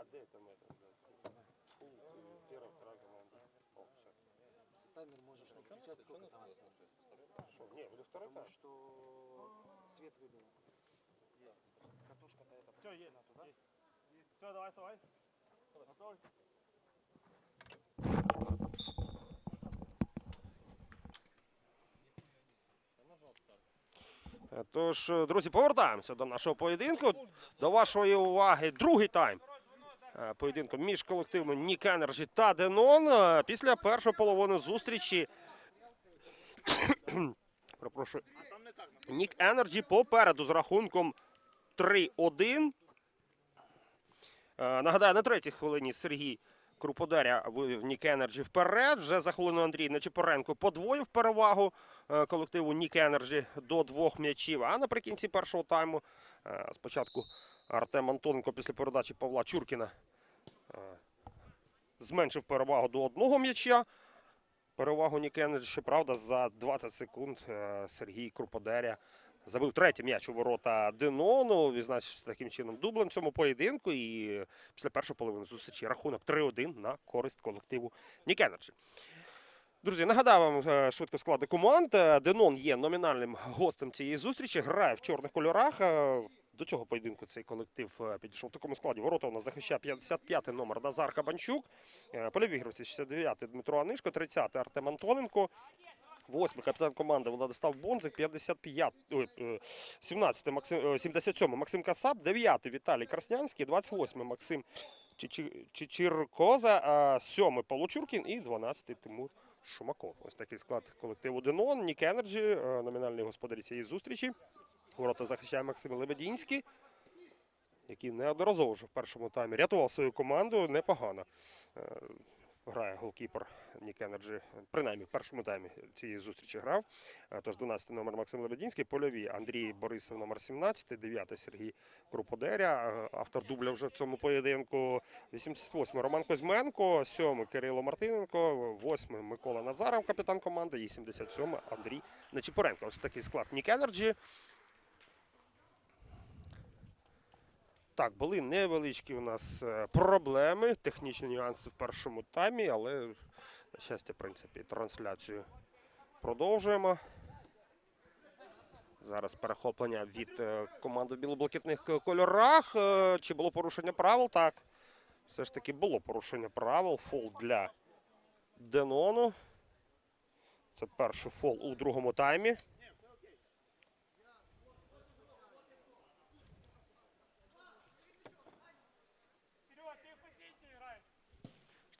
А де там это? блядь? Фу, э, Первая, вторая команда. О, все. Таймер можешь не включать, сколько там осталось. Что? Не, или второй Потому тайм. что свет выбило. Катушка-то это Все, есть. подключена туда. Все, давай, вставай. Готовы? Е, Тож, е, друзі, повертаємося до нашого поєдинку. До вашої уваги другий тайм. е, Поєдинку між колективами Нік Енерджі та Денон. Після першої половини зустрічі. Перепрошую. Нік Енерджі попереду з рахунком 3-1. Е, Нагадаю, на третій хвилині Сергій Круподаря вивів Нік Енерджі вперед. Вже за хвилину Андрій Нечипоренко подвоїв перевагу е, колективу Нік Енерджі до двох м'ячів. А наприкінці першого тайму спочатку Артем Антоненко після передачі Павла Чуркіна е, зменшив перевагу до одного м'яча. Перевагу Нік Енерджі, щоправда, за 20 секунд е, Сергій Круподаря забив третій м'яч у ворота Денону, відзначився таким чином дублем цьому поєдинку. І після першої половини зустрічі рахунок 3-1 на користь колективу Нік Енерджі. Друзі, нагадаю вам е, швидко склади команд. Денон є номінальним гостем цієї зустрічі, грає в чорних кольорах. Е, До цього поєдинку цей колектив е, підійшов в такому складі. Ворота у нас захищає 55-й номер Назар Кабанчук. Е, Польові гравці 69-й Дмитро Анишко, 30-й Артем Антоненко. Восьмий капітан команди Владислав Бонзик, 55, ой, е, 17 Максим, е, 77 Максим Касап, 9 Віталій Краснянський, 28 Максим Чичи- Чичиркоза, а 7 Павло Чуркін і 12 Тимур Шумаков. Ось такий склад колективу Денон, Нік Енерджі, е, номінальний господарі цієї зустрічі. Ворота захищає Максим Лебедінський, який неодноразово вже в першому таймі рятував свою команду непогано. Е, Грає голкіпер Нік Енерджі, принаймні в першому таймі цієї зустрічі грав. Е, Тож 12 номер Максим Лебедінський, польові Андрій Борисов номер 17, 9 Сергій Круподеря, е, автор дубля вже в цьому поєдинку. 88 Роман Козьменко, 7 Кирило Мартиненко, 8 Микола Назаров, капітан команди, і 77 Андрій Нечіпоренко. Ось такий склад Нік Енерджі. Так, були невеличкі у нас е, проблеми, технічні нюанси в першому таймі, але на щастя, в принципі, трансляцію продовжуємо. Зараз перехоплення від е, команди в білоблакитних е, кольорах. Чи було порушення правил? Так. Все ж таки було порушення правил. Фол для Денону. Це перший фол у другому таймі.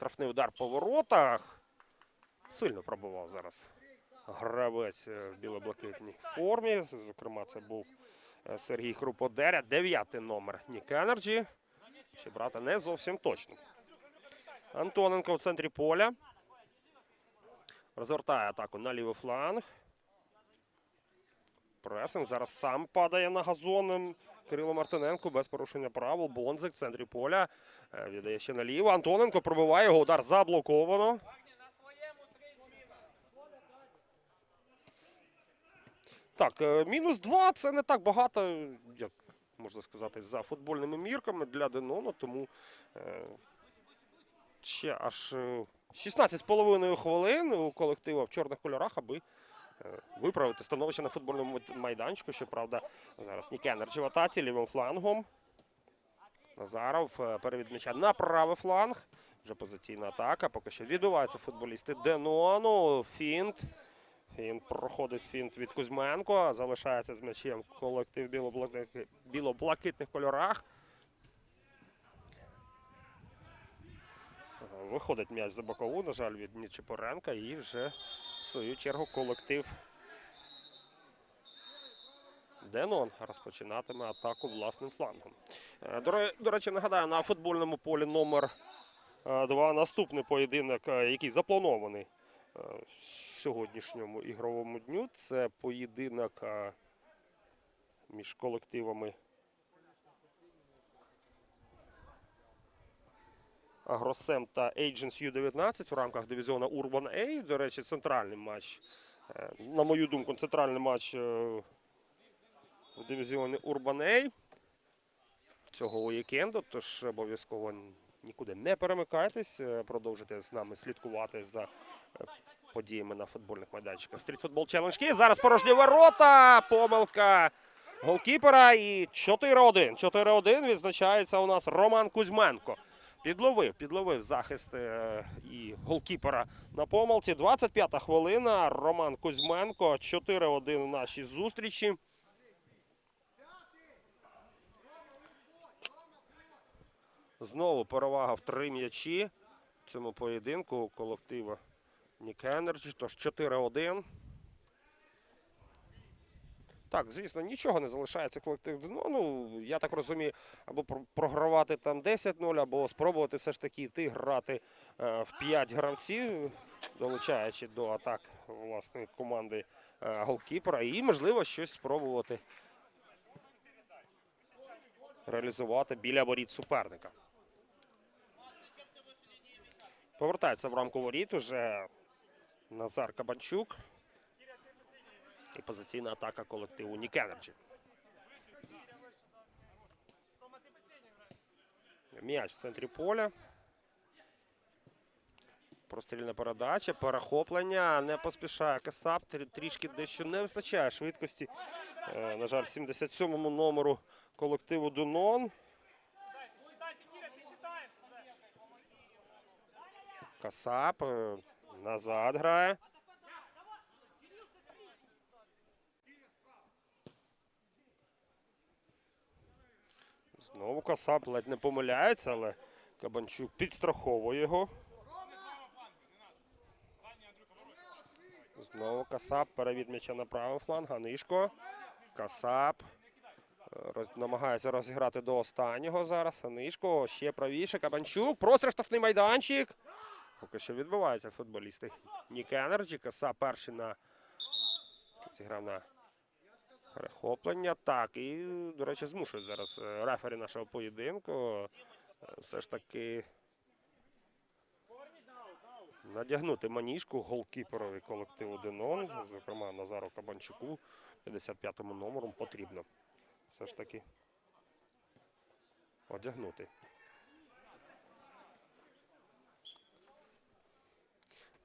Штрафний удар по воротах. Сильно пробував зараз гравець е, в біло-блакитній формі. Зокрема, це був е, Сергій Хруподеря. Дев'ятий номер Нік Енерджі. Ще брати не зовсім точно. Антоненко в центрі поля. Розгортає атаку на лівий фланг. Пресинг зараз сам падає на газон. Кирило Мартиненко без порушення правил. Бонзик в центрі поля. Е, Віддає ще наліво. Антоненко пробиває його удар заблоковано. Так, е, мінус два це не так багато, як можна сказати, за футбольними мірками для Денону, тому е, ще аж е, 16,5 хвилин у колектива в чорних кольорах, аби виправити становище на футбольному майданчику. Щоправда, зараз Нік Енерджі в атаці лівим флангом. Назаров е, перевід м'яча на правий фланг. Вже позиційна атака. Поки що відбуваються футболісти Денону. Фінт. Фінт проходить фінт від Кузьменко. Залишається з м'ячем колектив білоблакитних, білоблакитних кольорах. Виходить м'яч за бокову, на жаль, від Нічипоренка. І вже в свою чергу колектив Денон розпочинатиме атаку власним флангом. Е, До, речі, нагадаю, на футбольному полі номер 2 наступний поєдинок, е, який запланований е, сьогоднішньому ігровому дню. Це поєдинок е, між колективами Агросем та Agents U19 в рамках дивізіону Urban A. До речі, центральний матч. е, На мою думку, центральний матч е, в дивізіоні Urban A. цього уікенду. Тож обов'язково нікуди не перемикайтесь, е, продовжуйте з нами слідкувати за подіями на футбольних майданчиках. Стрітфутбол Челендж Київ. Зараз порожні ворота. Помилка голкіпера. І 4-1. 4-1 відзначається у нас Роман Кузьменко. Підловив, підловив захист е, і голкіпера на помилці. 25-та хвилина. Роман Кузьменко. 4-1 у нашій зустрічі. Знову перевага в три м'ячі в цьому поєдинку у колективу Нік Енерджі. Тож 4-1. Так, звісно, нічого не залишається колектив. Ну, ну, я так розумію, або про- програвати там 10-0, або спробувати все ж таки йти грати е, в 5 гравців, долучаючи до атак власної команди е, голкіпера, і, можливо, щось спробувати реалізувати біля воріт суперника. Повертається в рамку воріт уже Назар Кабанчук. І позиційна атака колективу Нік Енерджі. М'яч в центрі поля. Прострільна передача, перехоплення. Не поспішає Касап. Трішки дещо не вистачає швидкості. Е, На жаль, 77-му номеру колективу Дунон. Касап е, назад грає. Знову Касап ледь не помиляється, але Кабанчук підстраховує його. Знову Касап перевід м'яча на правий фланг. Анишко. Касап. е, роз- намагається розіграти до останнього зараз. Анишко ще правіше. Кабанчук. Простріл штрафний майданчик. Поки що відбуваються футболісти. Нік Енерджі. Каса перший на зіграв на перехоплення. Так, і, до речі, змушують зараз е, рефері нашого поєдинку. е, Все ж таки надягнути маніжку голкіперові колективу Денон, зокрема Назару Кабанчуку, 55-му номером потрібно. Все ж таки одягнути.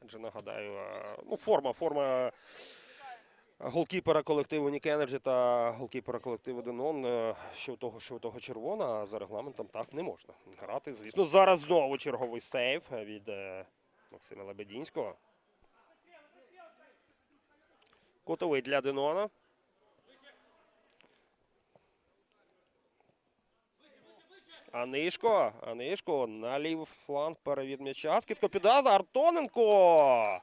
Адже нагадаю, е, ну, форма, форма голкіпера колективу Нік Енерджі та голкіпера колективу Денон, що того, що того червона, а за регламентом так не можна грати. Звісно, зараз знову черговий сейф від е, Максима Лебедінського. Кутовий для Денона. Анишко, Анишко на лівий фланг перевід м'яча. Скидко під Артоненко.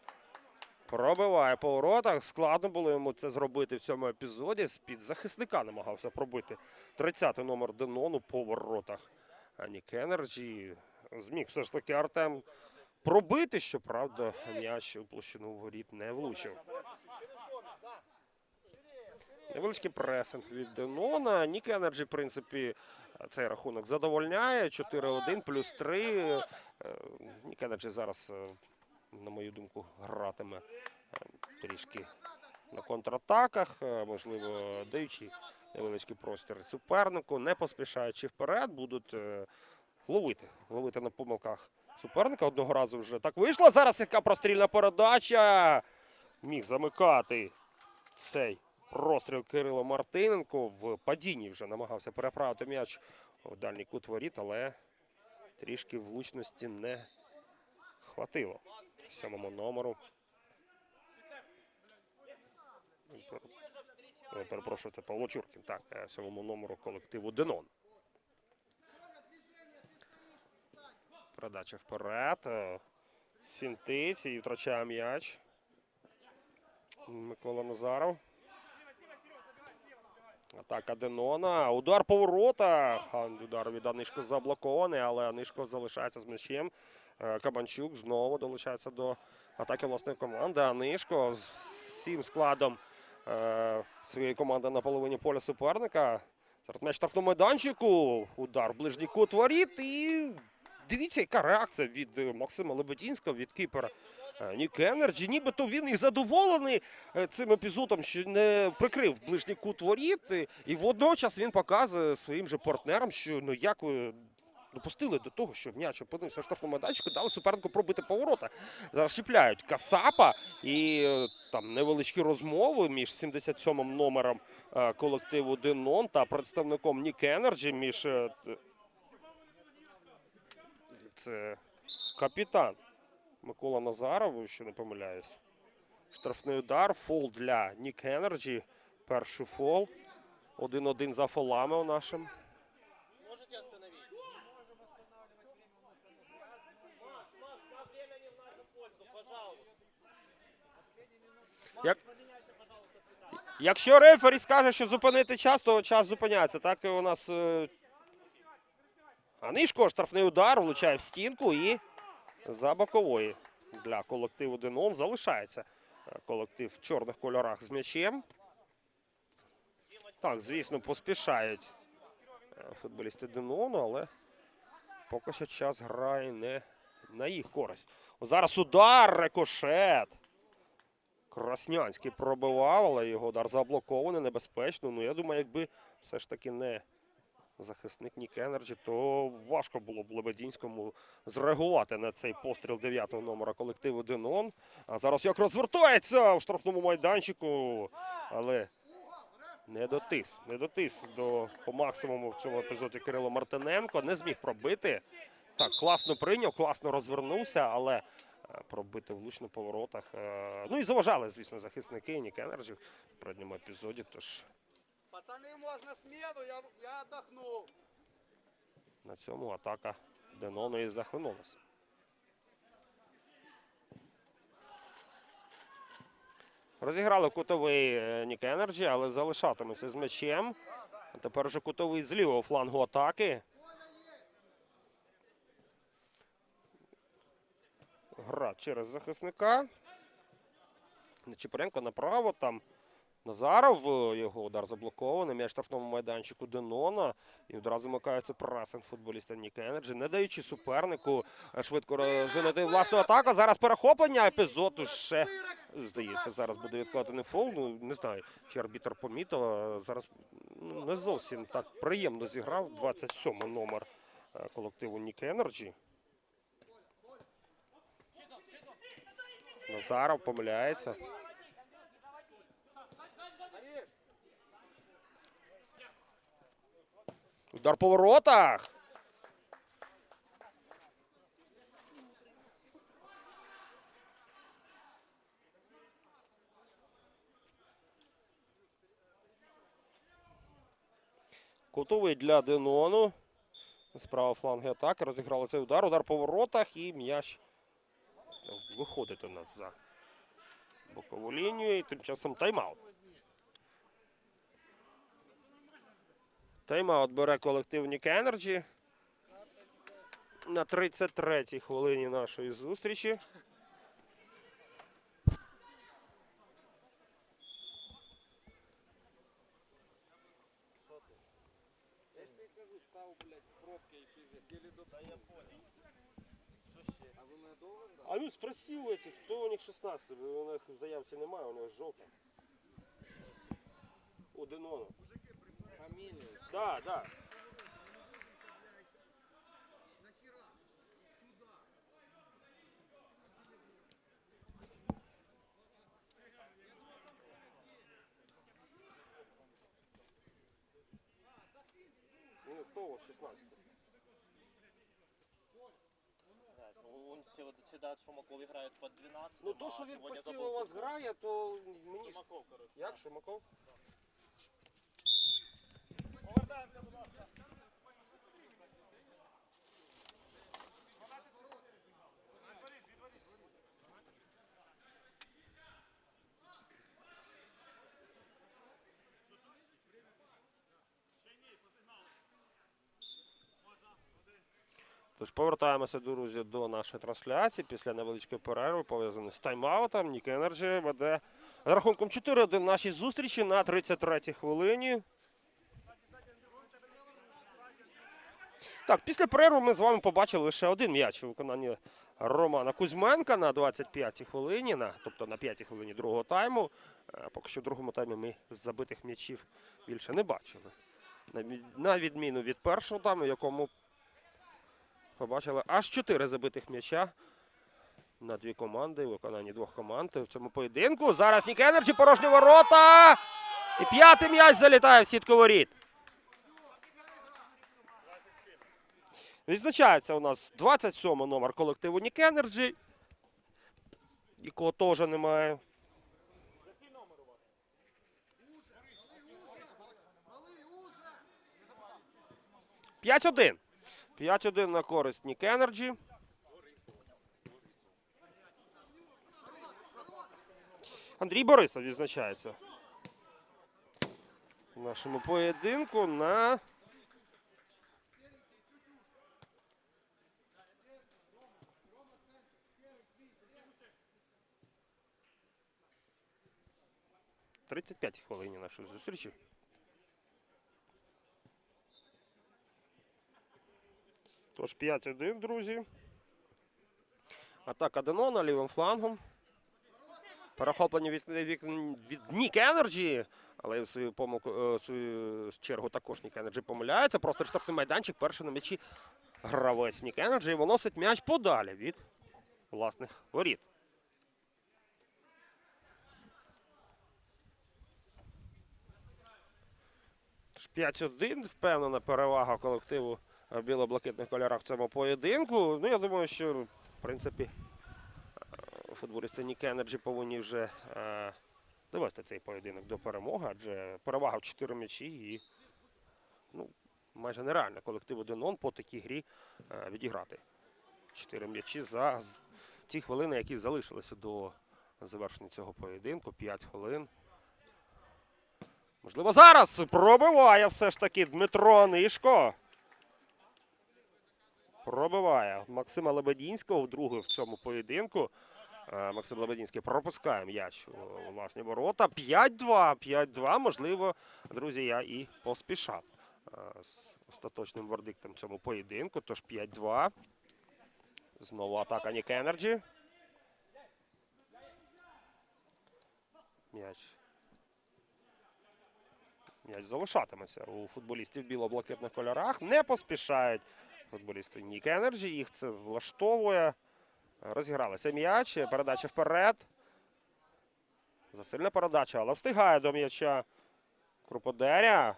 Пробиває по воротах. Складно було йому це зробити в цьому епізоді. З-під захисника намагався пробити 30-й номер Денону по воротах. А Нік Енерджі зміг все ж таки Артем пробити, щоправда, м'яч у площину воріт не влучив. Невеличкий пресинг від Денона. Нік Енерджі, в принципі, цей рахунок задовольняє. 4-1 плюс 3. Е, Нік Енерджі зараз, е, на мою думку, гратиме е, трішки на контратаках, е, можливо, даючи невеличкий простір супернику, не поспішаючи вперед, будуть е, ловити, ловити на помилках суперника. Одного разу вже так вийшло. Зараз яка прострільна передача. Міг замикати цей простріл Кирило Мартиненко. В падінні вже намагався переправити м'яч у дальній кут воріт, але трішки влучності не хватило. Сьомому номеру. Е, Перепрошую, це Павло Чуркін. Так, е, сьомому номеру колективу Денон. Передача вперед. е, Фінтить і втрачає м'яч. Микола Назаров. Атака Денона. Удар по воротах. Удар від Анишко заблокований, але Анишко залишається з м'ячем. Е, Кабанчук знову долучається до атаки власної команди. Анишко з всім складом е, своєї команди на половині поля суперника. Зараз м'яч штрафному майданчику. Удар ближній кут воріт. І дивіться, яка реакція від Максима Лебедінського, від кіпера е, Нік Енерджі. Нібито він і задоволений цим епізодом, що не прикрив ближній кут воріт. І водночас він показує своїм же партнерам, що ну як ви допустили до того, що м'яч опинився в штрафному майданчику, дали супернику пробити поворота. Зараз чіпляють Касапа і е, там невеличкі розмови між 77-м номером е, колективу Денон та представником Нік Енерджі між е, це капітан Микола Назаров, якщо не помиляюсь. Штрафний удар, фол для Нік Енерджі. Перший фол. 1-1 за фолами у нашим. Як... Якщо рефері скаже, що зупинити час, то час зупиняється. Так у нас. е, Анишко, штрафний удар, влучає в стінку і за бокової для колективу Денон залишається е, колектив в чорних кольорах з м'ячем. Так, звісно, поспішають е, футболісти Денону, але поки що час грає не на їх користь. Зараз удар, рикошет. Краснянський пробивав, але його удар заблокований, небезпечно. Ну, я думаю, якби все ж таки не захисник Нік Енерджі, то важко було б Лебедінському зреагувати на цей постріл 9-го номера колективу Денон. А зараз як розвертається в штрафному майданчику, але не дотис, не дотис до по максимуму в цьому епізоді Кирило Мартиненко. Не зміг пробити. Так, класно прийняв, класно розвернувся, але пробити влучно по воротах. е, Ну і заважали, звісно, захисники Нік Енерджі в передньому епізоді. Тож Пацаны, можно смену, я, я отдохну. на цьому атака Денону і захлинулася. Розіграли кутовий е, Нік Енерджі, але залишатимуться з м'ячем. Тепер вже кутовий з лівого флангу атаки. Гра через захисника. Нечипоренко направо. Там Назаров. е, Його удар заблокований. М'яч штрафному майданчику Денона. І одразу вмикається пресинг футболіста Ніка Енерджі, не даючи супернику е, швидко розвинути власну атаку. Зараз перехоплення. Епізод уже, здається, зараз буде відкладений фол. Ну, не знаю, чи арбітр помітив. Зараз ну, не зовсім так приємно зіграв 27 номер е, колективу Ніка Енерджі. Назаров помиляється. Удар по воротах. Кутовий для Денону. Справа фланги атаки. Розіграли цей удар. Удар по воротах і м'яч виходить у нас за бокову лінію. І тим часом тайм-аут. Тайм-аут бере колектив Нік Енерджі. На 33-й хвилині нашої зустрічі. Я ж тобі кажу, став, блядь, пробки якісь, сіли до Та я понял. А ви мене довго ждали? А ну спроси у этих, хто у них 16, бо у них в заявці немає, у них жовта. У Денона. Фамілію. Да, да. Ну, хто у вас 16? Он всегда Шумаков играет под 12. Ну то, що він постійно у вас грає, то мені. ж- Шумаков, короче. Як Шумаков? Повертаємося, будь ласка. Тож повертаємося, друзі, до нашої трансляції після невеличкої перерви, пов'язаної з тайм-аутом. Нік Енерджі веде з рахунком 4-1 в нашій зустрічі на 33-й хвилині. Так, після перерви ми з вами побачили лише один м'яч у виконанні Романа Кузьменка на 25-й хвилині, на, тобто на 5-й хвилині другого тайму. Е, Поки що в другому таймі ми забитих м'ячів більше не бачили. На, відміну від першого тайму, якому побачили аж 4 забитих м'яча на дві команди виконанні двох команд в цьому поєдинку. Зараз Нік Енерджі, порожні ворота. І п'ятий м'яч залітає в сітку воріт. Відзначається у нас 27 номер колективу Нік Енерджі, якого теж немає. П'ять один. 5-1 на користь Нік Енерджі. Андрій Борисов відзначається в нашому поєдинку на Тридцять п'ять хвилині нашої зустрічі. Тож 5-1, друзі. Атака Денона лівим флангом. Перехоплення від, від, від Нік Енерджі. Але в свою помилку, е, в свою чергу також Нік Енерджі помиляється. Просто штрафний майданчик. Перший на м'ячі гравець Нік Енерджі і виносить м'яч подалі від власних воріт. Тож 5-1. Впевнена перевага колективу біло-блакитних кольорах в цьому поєдинку. Ну, я думаю, що в принципі е, футболісти Нік Енерджі повинні вже е, довести цей поєдинок до перемоги, адже перевага в 4 м'ячі і ну, майже нереально колективу Денон по такій грі е, відіграти. 4 м'ячі за ті хвилини, які залишилися до завершення цього поєдинку. 5 хвилин. Можливо, зараз пробиває все ж таки Дмитро Нишко. Пробиває Максима Лебедінського вдруге в цьому поєдинку. Е, Максим Лебедінський пропускає м'яч у власні ворота. 5-2. 5-2. Можливо, друзі, я і поспішав е, з остаточним вердиктом цьому поєдинку. Тож 5-2. Знову атака Нік Енерджі. М'яч. М'яч залишатиметься у футболістів біло-блакитних кольорах. Не поспішають футболісти Нік Енерджі. Їх це влаштовує. Розігралися м'яч. Передача вперед. Засильна передача, але встигає до м'яча Круподеря.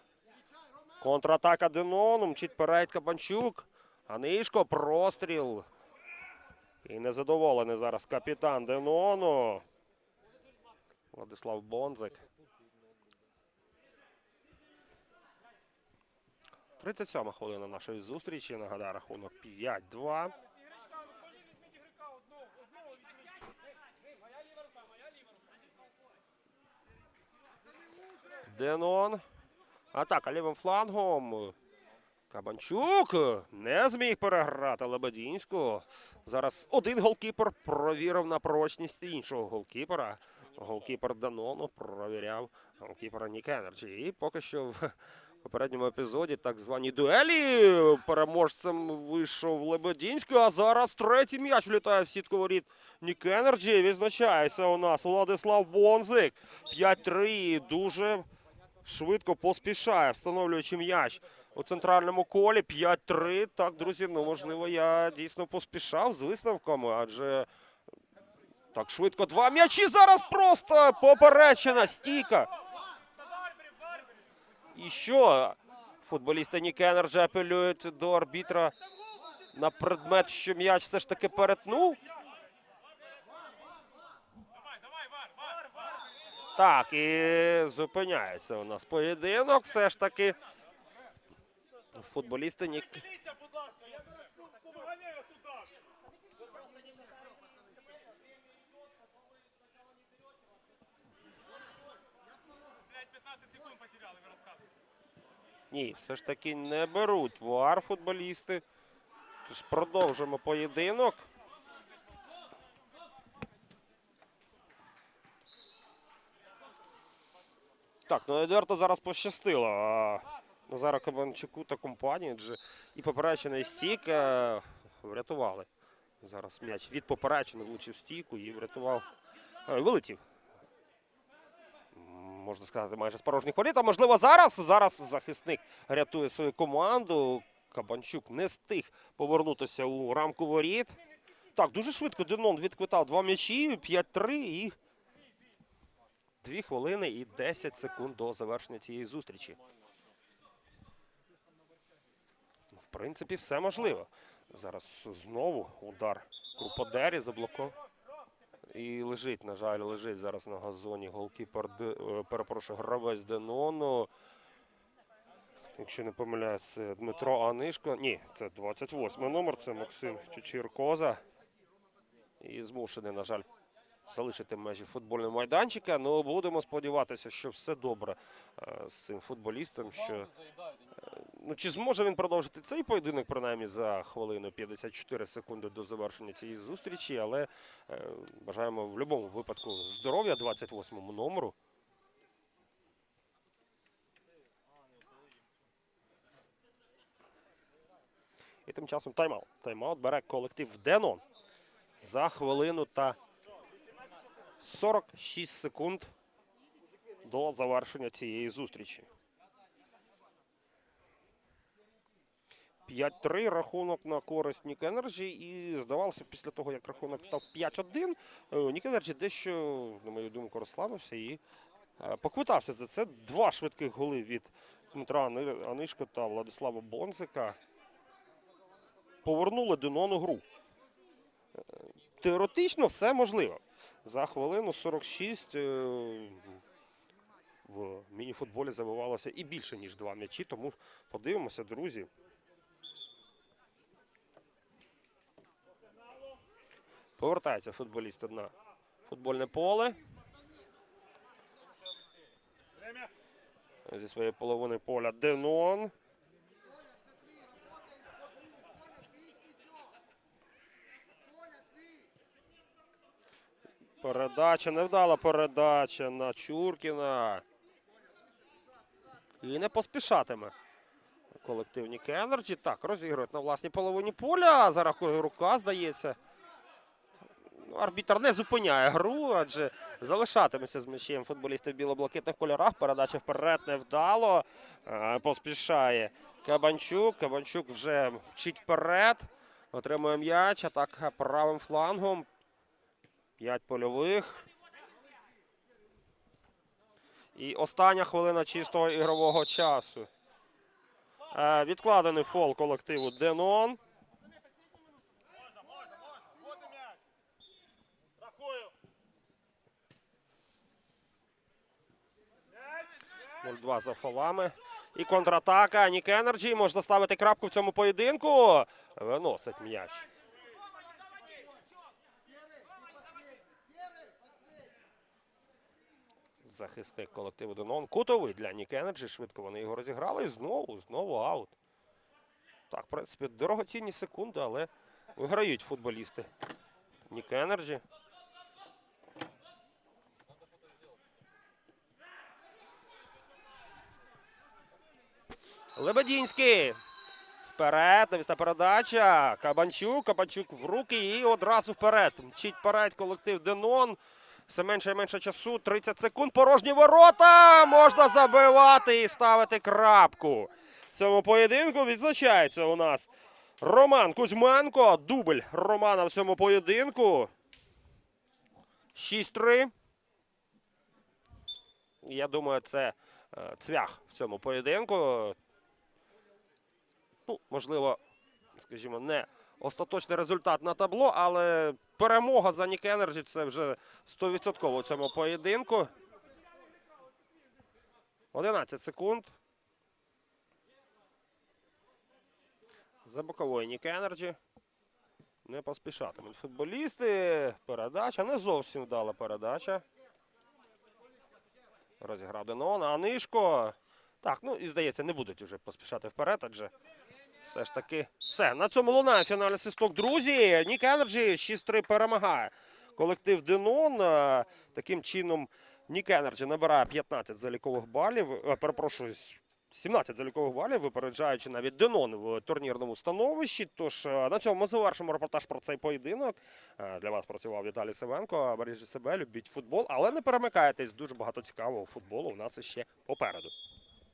Контратака Денону. Мчить вперед Кабанчук. Анишко, простріл. І незадоволений зараз капітан Денону. Владислав Бонзик. 37 хвилина нашої зустрічі. Нагадаю, рахунок 5-2. Денон. Атака лівим флангом. Кабанчук не зміг переграти Лебедінську. Зараз один голкіпер провірив на прочність іншого голкіпера. Голкіпер Данону провіряв голкіпера Нік Енерджі. І поки що попередньому епізоді так званій дуелі переможцем вийшов Лебедінський. А зараз третій м'яч влітає в сітку воріт Нік Енерджі. Відзначається у нас Владислав Бонзик. 5-3. Дуже швидко поспішає, встановлюючи м'яч у центральному колі. 5-3. Так, друзі, ну можливо, я дійсно поспішав з висновками, адже так швидко два м'ячі зараз просто поперечена стійка. І що? Футболісти Нік Енерджі апелюють до арбітра на предмет, що м'яч все ж таки перетнув. Так, і зупиняється у нас поєдинок. Все ж таки. Футболісти Нік. Дивіться, будь ласка, я зараз повиганяю туди. Блять, 15 секунд потеряли, ви розказуєте. Ні, все ж таки не беруть вар футболісти. Тож продовжимо поєдинок. Так, ну Едуарду зараз пощастило. Назара Кабанчуку та компанії, адже і поперечина, і стійка врятували. Зараз м'яч від поперечини влучив стійку і врятував. е, Вилетів. Можна сказати, майже з порожніх воріт. А можливо, зараз. Зараз захисник рятує свою команду. Кабанчук не встиг повернутися у рамку воріт. Так, дуже швидко Денон відквитав два м'ячі, 5-3 і 2 хвилини і 10 секунд до завершення цієї зустрічі. В принципі, все можливо. Зараз знову удар Круподері заблокував. І лежить, на жаль, лежить зараз на газоні голкіпер, е, перепрошую, гравець Денону. Якщо не помиляюсь, Дмитро Анишко. Ні, це 28 номер, це Максим Чучіркоза. І змушений, на жаль, залишити межі футбольного майданчика. Ну, будемо сподіватися, що все добре е, з цим футболістом. Що, ну, чи зможе він продовжити цей поєдинок, принаймні за хвилину 54 секунди до завершення цієї зустрічі, але е, бажаємо в будь-якому випадку здоров'я 28-му номеру. І тим часом тайм-аут. Тайм-аут бере колектив Денон за хвилину та 46 секунд до завершення цієї зустрічі. 5-3 рахунок на користь Нік Енерджі. І здавалося, після того, як рахунок став 5-1, е, Нік Енерджі дещо, на мою думку, розслабився і е, поквитався за це. Два швидких голи від Дмитра Ани- Анишко та Владислава Бонзика. Повернули Денону гру. Е, Теоретично все можливо. За хвилину 46 е, в мініфутболі забивалося і більше, ніж два м'ячі. Тому подивимося, друзі. Повертаються футболісти на футбольне поле. Зі своєї половини поля Денон. Передача, невдала передача на Чуркіна. І не поспішатиме. Колектив Ніки Енерджі. Так, розігрують на власній половині поля. За рука, здається. Ну, Арбітр не зупиняє гру, адже залишатиметься з м'ячем футболісти в біло-блакитних кольорах. Передача вперед невдало. Е, Поспішає Кабанчук. Кабанчук вже мчить вперед. Отримує м'яч. Атака правим флангом. П'ять польових. І остання хвилина чистого ігрового часу. Е, Відкладений фол колективу Денон. 0-2 за фолами. І контратака. Нік Енерджі. Можна ставити крапку в цьому поєдинку. Виносить м'яч. Захисник колективу Денон. Кутовий для Нік Енерджі. Швидко вони його розіграли. І знову, знову аут. Так, в принципі, дорогоцінні секунди, але виграють футболісти. Нік Енерджі. Лебедінський. Вперед, навісна передача. Кабанчук, Кабанчук в руки і одразу вперед. Мчить вперед колектив Денон. Все менше і менше часу. 30 секунд. Порожні ворота. Можна забивати і ставити крапку. В цьому поєдинку відзначається у нас Роман Кузьменко. Дубль Романа в цьому поєдинку. 6-3. Я думаю, це е, цвях в цьому поєдинку. Ну, можливо, скажімо, не остаточний результат на табло, але перемога за Нік Енерджі це вже 100% у цьому поєдинку. 11 секунд. За боковою Нік Енерджі. Не поспішатимуть футболісти. Передача. Не зовсім вдала передача. Розіграв Денон. Анишко. Так, ну і здається, не будуть вже поспішати вперед, адже все ж таки все. На цьому лунає фінальний свисток. Друзі. Нік Енерджі 6-3 перемагає. Колектив Денон. Е, Таким чином Нік Енерджі набирає 15 залікових балів. Е, Перепрошую, 17 залікових балів, випереджаючи навіть Денон в турнірному становищі. Тож е, на цьому ми завершимо репортаж про цей поєдинок. Для вас працював Віталій Севенко. Бережіть себе, любіть футбол, але не перемикайтесь. Дуже багато цікавого футболу у нас ще попереду.